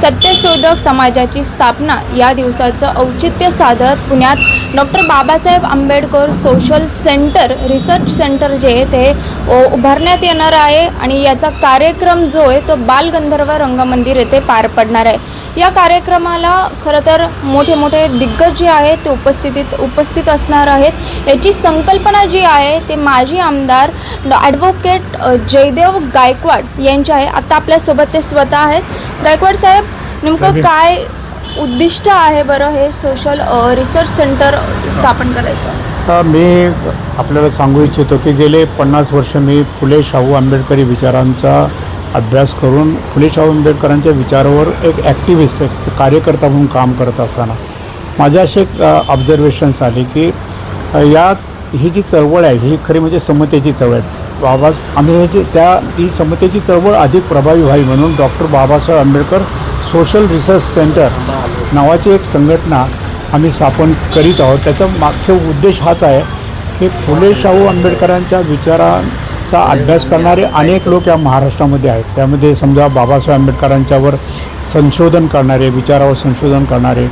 सत्यशोधक समाजाची स्थापना या दिवसाचं औचित्य साधत पुण्यात doctor Babasaheb Ambedkar social center research center जे आहे ते उभारण्यात येणार आहे आणि याचा कार्यक्रम जो आहे तो बालगंधर्व रंगमंदिर येथे पार पडणार आहे. या कार्यक्रमाला खरं तर मोठे मोठे दिग्गज जे आहेत ते उपस्थितीत उपस्थित असणार आहेत. याची संकल्पना जी आहे ते माजी आमदार ॲडव्होकेट जयदेव गायकवाड यांचे आहे. आता आपल्यासोबत ते स्वतः आहेत. गायकवाड साहेब नेमकं काय उद्दिष्ट आहे बरं हे सोशल रिसर्च सेंटर स्थापन करायचं? मी आपल्याला सांगू इच्छितो की गेले पन्नास वर्ष मी फुले शाहू आंबेडकरी विचारांचा अभ्यास करून फुले शाहू आंबेडकरांच्या विचारावर एक ॲक्टिव्हिस्ट एक कार्यकर्ता म्हणून काम करत असताना माझ्या असे एक ऑब्झर्वेशन्स आले की या ही जी चळवळ आहे ही खरी म्हणजे समतेची चळवळ आहे. बाबा आम्ही ह्याची त्या ही समतेची चळवळ अधिक प्रभावी व्हावी म्हणून doctor Babasaheb Ambedkar social research center नावाची एक संघटना आम्ही स्थापन करीत आहोत. त्याचा मुख्य उद्देश हाच आहे की फुले शाहू आंबेडकरांच्या चा अभ्यास करणारे अनेक लोक या महाराष्ट्रामध्ये आहेत. त्यामध्ये समजा बाबासाहेब आंबेडकरांच्यावर संशोधन करणारे विचारावर संशोधन करणारे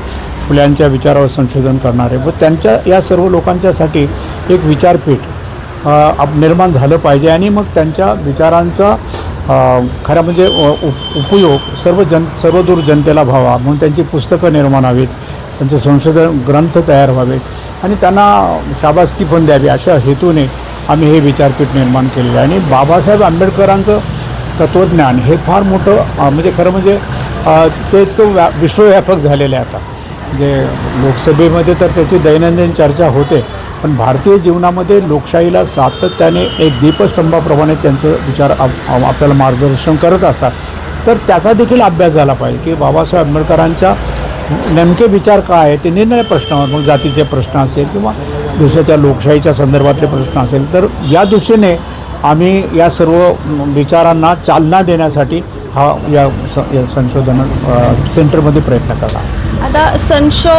फुल्यांच्या विचारावर संशोधन करणारे व त्यांच्या या सर्व लोकांच्यासाठी एक विचारपीठ आप- निर्माण झालं पाहिजे आणि मग त्यांच्या विचारांचा खरा खरं म्हणजे उप उपयोग सर्व जन सर्वदूर जनतेला व्हावा म्हणून त्यांची पुस्तकं निर्माण व्हावीत त्यांचे संशोधन ग्रंथ तयार व्हावेत आणि त्यांना शाबासकी पण द्यावी अशा हेतूने आम्ही हे विचारपीठ निर्माण केलेलं आहे. आणि बाबासाहेब आंबेडकरांचं तत्त्वज्ञान हे फार मोठं म्हणजे खरं म्हणजे ते इतकं व्या विश्वव्यापक झालेलं आहे आता. म्हणजे लोकसभेमध्ये तर त्याची दैनंदिन चर्चा होते पण भारतीय जीवनामध्ये लोकशाहीला सातत्याने एक दीपस्तंभाप्रमाणे त्यांचे विचार आपल्याला मार्गदर्शन करत असतात. तर त्याचा देखील अभ्यास झाला पाहिजे की बाबासाहेब आंबेडकरांच्या नेमके विचार काय आहे ते निर्णय प्रश्नावर मग जातीचे प्रश्न असेल किंवा देशाच्या लोकशाहीच्या संदर्भातले प्रश्न असेल तर या दृष्टीने आम्ही या सर्व विचारांना चालना देण्यासाठी हा या स- संशोधन सेंटरमध्ये प्रयत्न करणार आता संशो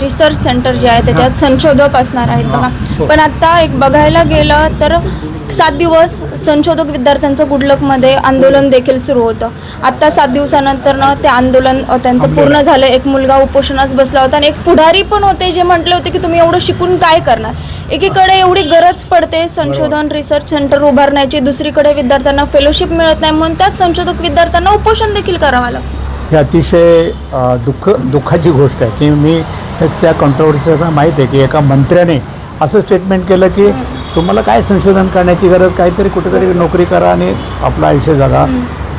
रिसर्च सेंटर जे आहे त्याच्यात संशोधक असणार आहेत बघा. पण आता एक बघायला गेलं तर सात दिवस संशोधक विद्यार्थ्यांचं गुडलकमध्ये आंदोलन देखील सुरू होतं. आत्ता सात दिवसानंतर ना ते आंदोलन त्यांचं पूर्ण झालं. एक मुलगा उपोषणास बसला होता आणि एक पुढारी पण होते जे म्हटले होते की तुम्ही एवढं शिकून काय करणार? एकीकडे एवढी गरज पडते संशोधन रिसर्च सेंटर उभारण्याची. दुसरीकडे विद्यार्थ्यांना फेलोशिप मिळत नाही. म्हणून त्याच संशोधक विद्यार्थ्यांना उपोषण देखील करावं लागतं. ही अतिशय दुःख दुःखाची गोष्ट आहे. की मी हेच त्या कॉन्ट्रोवर्सीचा माहीत आहे की एका मंत्र्याने असं स्टेटमेंट केलं की तुम्हाला काय संशोधन करण्याची गरज? काहीतरी कुठेतरी नोकरी करा आणि आपलं आयुष्य जगा.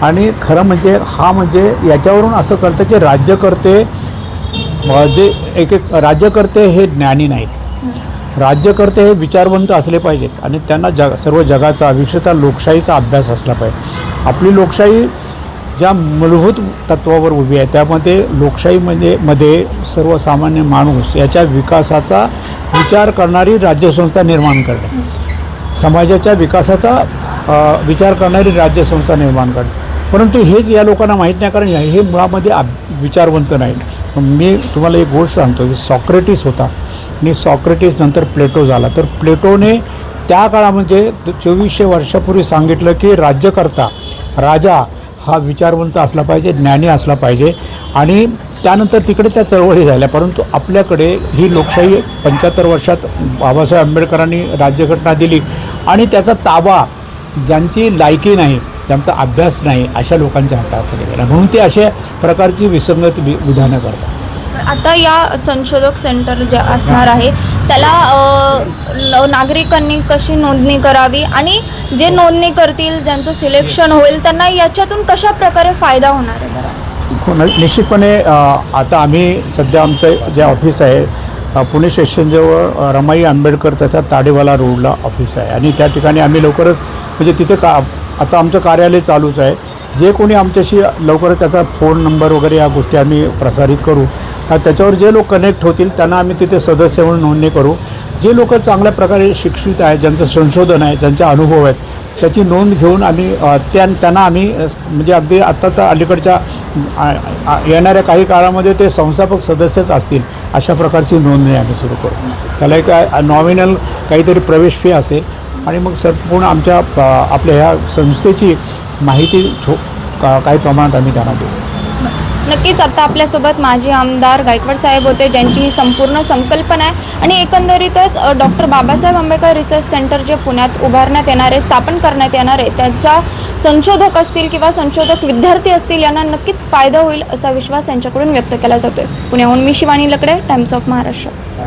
आणि खरं म्हणजे हा म्हणजे याच्यावरून असं कळतं की राज्यकर्ते जे एक एक राज्यकर्ते हे ज्ञानी नाहीत. राज्यकर्ते हे विचारवंत असले पाहिजेत आणि त्यांना जग सर्व जगाचा विशेषतः लोकशाहीचा अभ्यास असला पाहिजे. आपली लोकशाही ज्या मूलभूत तत्वावर उभी आहे त्यामध्ये लोकशाही म्हणजे मध्ये सर्वसामान्य माणूस याच्या विकासाचा विचार करणारी राज्यसंस्था निर्माण करणे समाजाच्या विकासाचा विचार करणारी राज्यसंस्था निर्माण करणे परंतु हेच या लोकांना माहीत नाही कारण हे मुळामध्ये विचारवंत नाहीत. मी तुम्हाला एक गोष्ट सांगतो की सॉक्रेटिस होता आणि सॉक्रेटिस नंतर प्लेटो झाला. तर प्लेटोने त्या काळामध्ये चोवीसशे वर्षापूर्वी सांगितलं की राज्यकर्ता राजा हा विचारवंत असला पाहिजे ज्ञानी असला पाहिजे. आणि त्यानंतर तिकडे त्या चळवळी झाल्या. परंतु आपल्याकडे ही लोकशाही पंच्याहत्तर वर्षात बाबासाहेब आंबेडकरांनी राज्यघटना दिली. आणि त्याचा ताबा ज्यांची लायकी नाही ज्यांचा अभ्यास नाही अशा लोकांच्या हातामध्ये गेला म्हणून ते अशा प्रकारची विसंगत वि विधानं करतात. आता या संशोधक सेंटर जे असणार आहे त्याला नागरिकांनी कशी नोंदणी करावी आणि जे नोंदणी करतील ज्यांचं सिलेक्शन होईल त्यांना याच्यातून कशा प्रकारे फायदा होणार आहे जरा हो, निश्चितपणे आता आम्ही सध्या आमचं जे ऑफिस आहे पुणे स्टेशनजवळ रमाई आंबेडकर त्याचा ताडेवाला रोडला ऑफिस आहे. आणि त्या ठिकाणी आम्ही लवकरच म्हणजे तिथे का आता आमचं कार्यालय चालूच आहे. जे कोणी आमच्याशी लवकरच त्याचा फोन नंबर वगैरे या गोष्टी आम्ही प्रसारित करू त्याच्यावर जे लोक कनेक्ट होतील त्यांना आम्ही तिथे सदस्य म्हणून नोंदणी करू. जे लोक चांगल्या प्रकारे शिक्षित आहेत ज्यांचं संशोधन आहे ज्यांचे अनुभव आहेत त्याची नोंद घेऊन आम्ही त्या त्यांना आम्ही म्हणजे अगदी आत्ता तर अलीकडच्या येणाऱ्या काही काळामध्ये ते संस्थापक सदस्यच असतील अशा प्रकारची नोंदणी आम्ही सुरू करू. त्याला एक नॉमिनल काहीतरी प्रवेश फी असेल आणि मग संपूर्ण आमच्या आपल्या ह्या संस्थेची माहिती छो का- काही प्रमाणात आम्ही त्यांना देऊ. नक्कीच आता आपल्यासोबत माजी आमदार गायकवाड साहेब होते ज्यांची ही संपूर्ण संकल्पना आहे. आणि एकंदरीतच doctor Babasaheb Ambedkar research center जे पुण्यात उभारण्यात येणार आहे स्थापन करण्यात येणार आहे त्यांचा संशोधक असतील किंवा संशोधक विद्यार्थी असतील यांना नक्कीच फायदा होईल असा विश्वास त्यांच्याकडून व्यक्त केला जातोय. पुण्याहून मी शिवानी लकडे टाइम्स ऑफ महाराष्ट्र